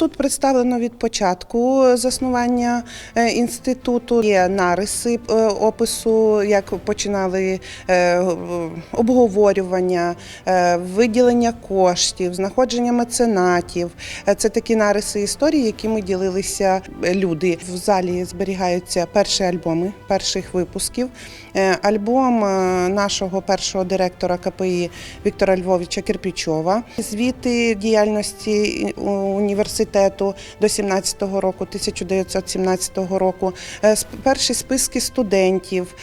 тут представлено від початку заснування е, інституту. Є нариси е, опису, як починали е, обговорювання, е, виділення коштів, знаходження меценатів. Е, Це такі нариси історії, якими ділилися люди. В залі зберігаються перші альбоми перших випусків. Е, Альбом е, нашого першого директора КПІ Віктора Львовича Кирпічова. Звіти діяльності у- університету до 17-го року, 1917 року. Е, Перші списки студентів.